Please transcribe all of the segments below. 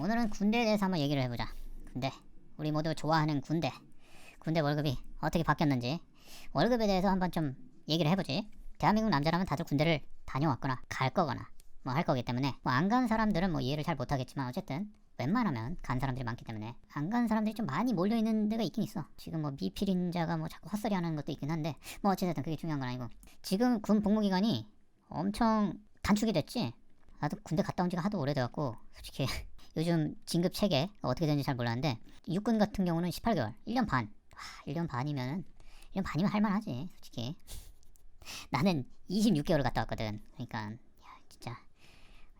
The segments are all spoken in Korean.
오늘은 군대에 대해서 한번 얘기를 해보자. 군대. 우리 모두 좋아하는 군대. 군대 월급이 어떻게 바뀌었는지 월급에 대해서 한번 좀 얘기를 해보지. 대한민국 남자라면 다들 군대를 다녀왔거나 갈 거거나 뭐 할 거기 때문에 뭐 안 간 사람들은 뭐 이해를 잘 못하겠지만 어쨌든 웬만하면 간 사람들이 많기 때문에 안 간 사람들이 좀 많이 몰려 있는 데가 있긴 있어. 지금 뭐 미필인자가 뭐 자꾸 헛소리 하는 것도 있긴 한데 뭐 어쨌든 그게 중요한 건 아니고 지금 군 복무 기간이 엄청 단축이 됐지. 나도 군대 갔다 온 지가 하도 오래돼갖고 솔직히 요즘 진급 체계 어떻게 되는지 잘 몰랐는데 육군 같은 경우는 18개월, 1년 반. 와, 1년 반이면은 1년 반이면 할만하지, 솔직히. 나는 26개월을 갔다 왔거든. 그러니까 야, 진짜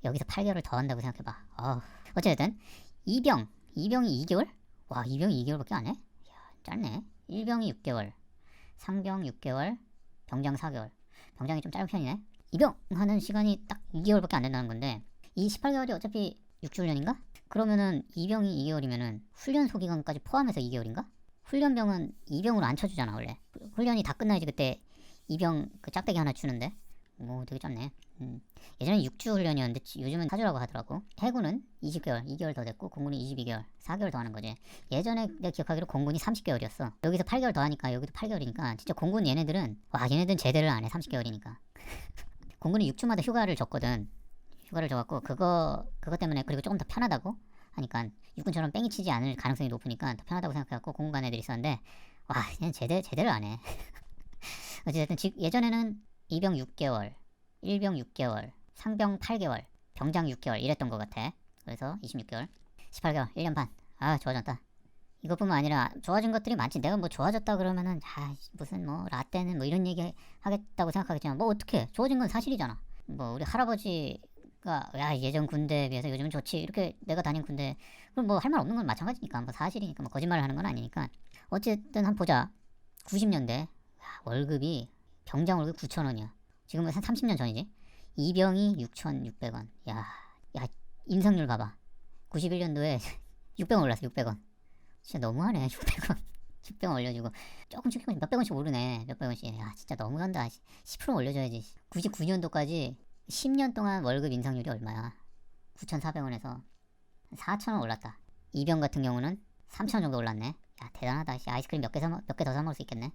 여기서 8개월을 더 한다고 생각해봐. 어, 어쨌든 이병, 이병이 2개월? 와, 이병이 2개월밖에 안 해? 야, 짧네. 1병이 6개월, 상병 6개월, 병장 4개월. 병장이 좀 짧은 편이네. 이병 하는 시간이 딱 2개월밖에 안 된다는 건데 이 18개월이 어차피 6주훈련인가? 그러면은 이병이 2개월이면은 훈련 소기간까지 포함해서 2개월인가? 훈련병은 이병으로 안 쳐주잖아 원래. 훈련이 다 끝나야지 그때 이병 그 짝대기 하나 주는데. 오 되게 짧네. 음. 예전에 6주 훈련이었는데 지- 요즘은 4주라고 하더라고. 해군은 20개월 2개월 더 됐고 공군이 22개월 4개월 더 하는 거지. 예전에 내가 기억하기로 공군이 30개월이었어. 여기서 8개월 더 하니까 여기도 8개월이니까 진짜 공군 얘네들은 와 얘네들은 제대를 안 해 30개월이니까. 공군이 6주마다 휴가를 줬거든. 휴가를 줘갖고 그거 그것 때문에 그리고 조금 더 편하다고 하니까 육군처럼 뺑이 치지 않을 가능성이 높으니까 더 편하다고 생각해갖고 공군 애들이 있었는데 와 그냥 제대 제대로 안 해. 어쨌든 지, 예전에는 이병 6개월, 일병 6개월, 상병 8개월, 병장 6개월 이랬던 것 같아. 그래서 26개월, 18개월, 1년 반. 아 좋아졌다. 이것뿐만 아니라 좋아진 것들이 많지. 내가 뭐 좋아졌다 그러면은 아 무슨 뭐 라떼는 뭐 이런 얘기 하겠다고 생각하겠지만 뭐 어떻게 좋아진 건 사실이잖아. 뭐 우리 할아버지 가야 예전 군대에 비해서 요즘은 좋지. 이렇게 내가 다닌 군대. 그럼 뭐 할 말 없는 건 마찬가지니까. 뭐 사실이니까 뭐 거짓말을 하는 건 아니니까. 어쨌든 한 보자. 90년대. 월급이 병장 월급 9천 원이야. 지금은 한 30년 전이지. 이병이 6,600원. 야, 야 인상률 봐봐. 91년도에 600원 올랐어 600원. 진짜 너무하네 600원. 600원 올려주고. 조금씩 조금씩 몇백 원씩 오르네 몇백 원씩. 야 진짜 너무한다. 10% 올려줘야지. 99년도까지 10년 동안 월급 인상률이 얼마야? 9,400원에서 4,000원 올랐다. 이병 같은 경우는 3,000원 정도 올랐네. 야 대단하다. 씨, 아이스크림 몇 개 사 몇개 더 사 먹을 수 있겠네.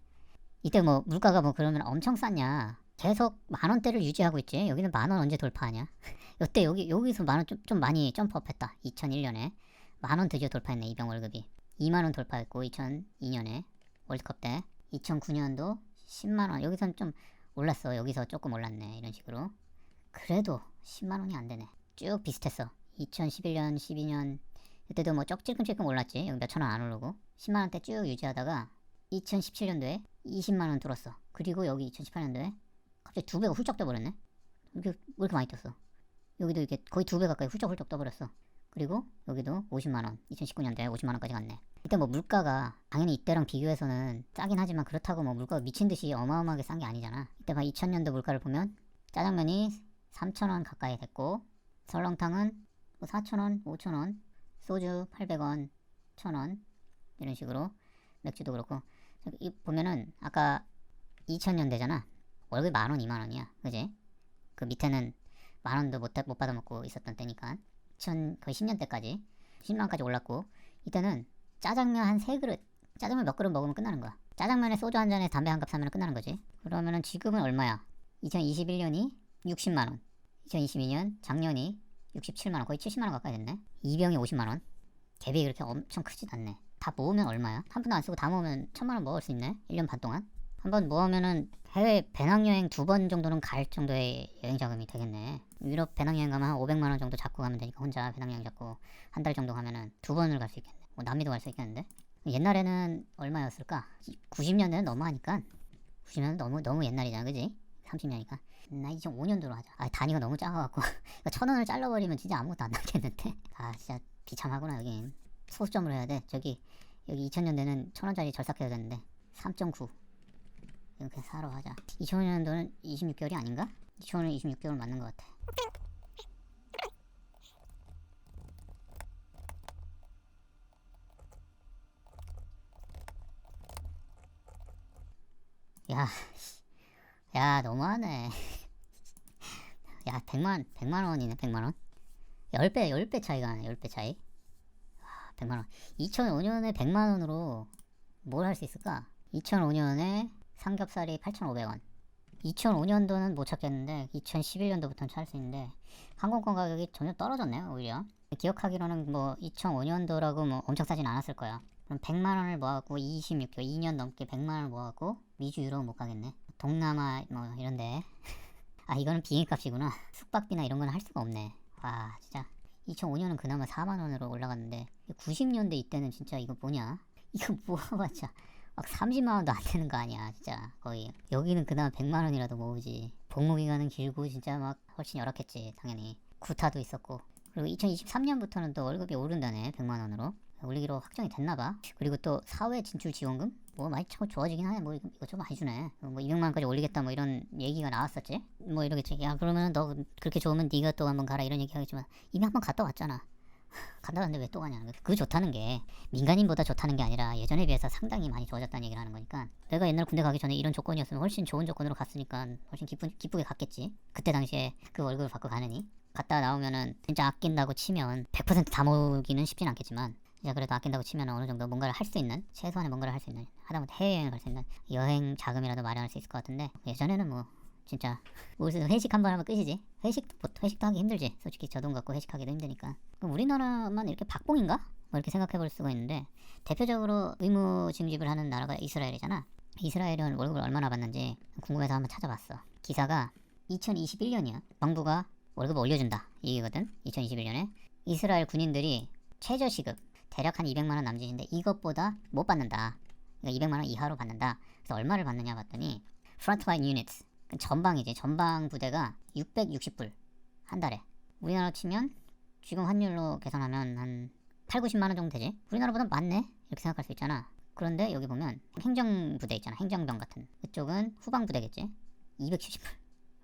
이때 뭐 물가가 뭐 그러면 엄청 쌌냐? 계속 만 원대를 유지하고 있지. 여기는 만원 언제 돌파하냐? 이때 여기 여기서 만원 좀 좀 많이 점프업 했다. 2001년에. 만원 드디어 돌파했네 이병 월급이. 2만 원 돌파했고 2002년에 월드컵 때. 2009년도 10만 원. 여기선 좀 올랐어. 여기서 조금 올랐네. 이런 식으로 그래도 10만 원이 안 되네. 쭉 비슷했어. 2011년 12년. 그때도 뭐 쪽찔끔찔끔 올랐지. 여기 몇천 원 안 오르고. 10만 원대 쭉 유지하다가 2017년도에 20만 원 들었어. 그리고 여기 2018년도에 갑자기 두 배가 훌쩍 떠버렸네. 이게 왜 이렇게 많이 떴어. 여기도 이게 거의 두 배 가까이 훌쩍훌쩍 떠버렸어. 그리고 여기도 50만원. 2019년도에 50만원까지 갔네. 이때 뭐 물가가 당연히 이때랑 비교해서는 싸긴 하지만 그렇다고 뭐 물가가 미친듯이 어마어마하게 싼 게 아니잖아. 이때 봐 2000년도 물가를 보면 짜장면이 3,000원 가까이 됐고 설렁탕은 뭐 4,000원 5,000원 소주 800원 1,000원 이런 식으로 맥주도 그렇고. 이 보면은 아까 2000년대잖아. 월급이 만원 2만원이야. 그지? 그 밑에는 만원도 못, 못 받아먹고 있었던 때니까. 2000 거의 10년대까지. 10만원까지 올랐고. 이때는 짜장면 한 세 그릇 짜장면 몇 그릇 먹으면 끝나는 거야. 짜장면에 소주 한 잔에 담배 한 갑 사면 끝나는 거지. 그러면은 지금은 얼마야? 2021년이 60만원. 2022년 작년이 67만원 거의 70만원 가까이 됐네. 이병이 50만원. 갭이 그렇게 엄청 크진 않네. 다 모으면 얼마야? 한 푼도 안 쓰고 다 모으면 천만원 먹을 수 있네? 1년 반 동안? 한 번 모으면은 해외 배낭여행 두 번 정도는 갈 정도의 여행 자금이 되겠네. 유럽 배낭여행 가면 한 500만원 정도 잡고 가면 되니까 혼자 배낭여행 잡고 한 달 정도 가면은 두 번을 갈 수 있겠네. 뭐 남미도 갈 수 있겠는데? 옛날에는 얼마였을까? 90년대는 너무하니까 90년은 너무 너무 옛날이잖아 그지? 30년이니까. 나 2005년도로 하자. 아 단위가 너무 작아갖고. 이거 천 원을 잘라버리면 진짜 아무것도 안 남겠는데? 아 진짜 비참하구나 여긴. 소수점으로 해야 돼. 저기 여기 2000년대는 천 원짜리 절삭해야 되는데. 3.9 이거 그냥 사러 하자. 2005년도는 26개월이 아닌가? 2005년 26개월 맞는 것 같아. 야, 씨. 야, 너무하네. 야, 100만, 100만 원이네, 100만 원. 10배, 10배 차이가 나네, 10배 차이. 100만 원. 2005년에 100만 원으로 뭘 할 수 있을까? 2005년에 삼겹살이 8,500원. 2005년도는 못 찾겠는데 2011년도부터는 찾을 수 있는데 항공권 가격이 전혀 떨어졌네요 오히려 기억하기로는 뭐 2005년도라고 뭐 엄청 싸진 않았을 거야 그럼 100만 원을 모아갖고 26개월 2년 넘게 100만 원을 모아갖고 미주 유럽 못 가겠네 동남아 뭐 이런데. 아 이거는 비행값이구나. 숙박비나 이런 건 할 수가 없네. 와 진짜. 2005년은 그나마 4만 원으로 올라갔는데. 90년대 이때는 진짜 이거 뭐냐? 이거 모아봤자 막 30만 원도 안 되는 거 아니야 진짜. 거의. 여기는 그나마 100만 원이라도 모으지. 복무 기간은 길고 진짜 막 훨씬 열악했지 당연히. 구타도 있었고. 그리고 2023년부터는 또 월급이 오른다네 100만 원으로 올리기로 확정이 됐나봐. 그리고 또 사회 진출 지원금? 뭐 많이 자꾸 좋아지긴 하네. 뭐좀 많이 주네. 뭐 200만 원까지 올리겠다 뭐 이런 얘기가 나왔었지? 뭐 이러겠지 야 그러면 너 그렇게 좋으면 네가 또 한번 가라 이런 얘기 하겠지만 이미 한번 갔다 왔잖아. 간다 왔는데 왜 또 가냐는 거야 그 좋다는 게 민간인보다 좋다는 게 아니라 예전에 비해서 상당히 많이 좋아졌다는 얘기를 하는 거니까 내가 옛날 군대 가기 전에 이런 조건이었으면 훨씬 좋은 조건으로 갔으니까 훨씬 기쁘, 기쁘게 갔겠지. 그때 당시에 그 월급을 받고 가느니. 갔다 나오면은 진짜 아낀다고 치면 100%다 모으기는 쉽진 않겠지만 진짜 그래도 아낀다고 치면 어느 정도 뭔가를 할 수 있는 최소한의 뭔가를 할 수 있는 하다못해 해외여행을 갈 수 있는 여행 자금이라도 마련할 수 있을 것 같은데 예전에는 뭐 진짜 무슨 회식 한 번 하면 끝이지. 회식도 못- 회식도 하기 힘들지. 솔직히 저 돈 갖고 회식하기도 힘드니까. 그럼 우리나라만 이렇게 박봉인가? 뭐 이렇게 생각해 볼 수가 있는데 대표적으로 의무 징집을 하는 나라가 이스라엘이잖아. 이스라엘은 월급을 얼마나 받는지 궁금해서 한번 찾아봤어. 기사가 2021년이야. 정부가 월급을 올려준다. 이거거든. 2021년에. 이스라엘 군인들이 최저시급 대략 한 200만 원 남짓인데 이것보다 못 받는다. 그러니까 200만 원 이하로 받는다. 그래서 얼마를 받느냐 봤더니 frontline units. 그 전방이지. 전방 부대가 660불 한 달에. 우리나라 치면 지금 환율로 계산하면 한 8, 90만 원 정도 되지? 우리나라보다 많네. 이렇게 생각할 수 있잖아. 그런데 여기 보면 행정부대 있잖아. 행정병 같은. 그쪽은 후방부대겠지? 270불.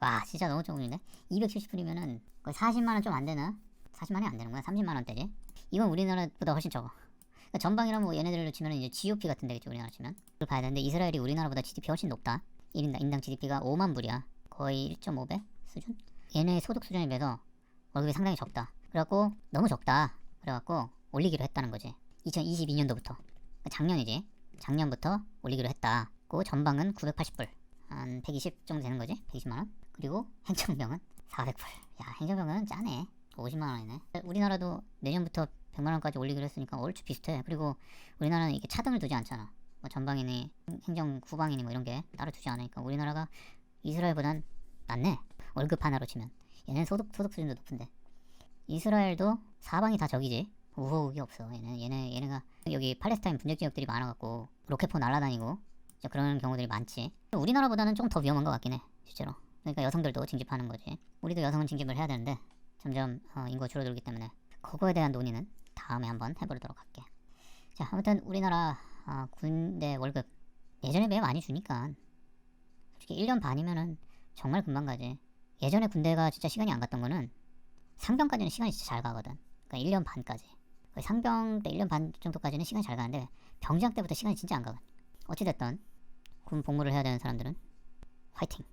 와 진짜 너무 조금인데? 270불이면은 거의 40만 원 좀 안 되나 40만이 안 되는 거야 30만 원대지. 이건 우리나라보다 훨씬 적어. 그러니까 전방이라면 뭐 얘네들로 치면 이제 GOP 같은 데겠죠 우리나라 치면. 그걸 봐야 되는데 이스라엘이 우리나라보다 GDP 훨씬 높다. 1인당 인당 GDP가 5만 불이야. 거의 1.5배 수준? 얘네 소득 수준에 비해서 월급이 상당히 적다. 그래갖고 너무 적다. 그래갖고 올리기로 했다는 거지. 2022년도부터. 작년이지. 작년부터 올리기로 했다. 그 전방은 980불. 한 120 정도 되는 거지? 120만 원? 그리고 행정병은 400불. 야 행정병은 짜네 50만원이네. 우리나라도 내년부터 100만원까지 올리기로 했으니까 얼추 비슷해. 그리고 우리나라는 이게 차등을 두지 않잖아. 뭐 전방이니 행정 후방이니 뭐 이런 게 따로 두지 않으니까 우리나라가 이스라엘보단 낫네. 월급 하나로 치면. 얘는 소득 소득 수준도 높은데. 이스라엘도 사방이 다 적이지. 우호국이 없어 얘는 얘네 얘네가 여기 팔레스타인 분쟁 지역들이 많아갖고 로켓포 날아다니고 그런 경우들이 많지. 우리나라보다는 조금 더 위험한 것 같긴 해 실제로. 그러니까 여성들도 징집하는 거지. 우리도 여성은 징집을 해야 되는데 점점 어, 인구가 줄어들기 때문에 그거에 대한 논의는 다음에 한번 해보도록 할게. 자 아무튼 우리나라 어, 군대 월급 예전에 비해 많이 주니까 솔직히 1년 반이면은 정말 금방 가지. 예전에 군대가 진짜 시간이 안 갔던 거는 상병까지는 시간이 진짜 잘 가거든. 그러니까 1년 반까지. 거의 상병 때 1년 반 정도까지는 시간이 잘 가는데 병장 때부터 시간이 진짜 안 가거든. 어찌됐든 군 복무를 해야 되는 사람들은 화이팅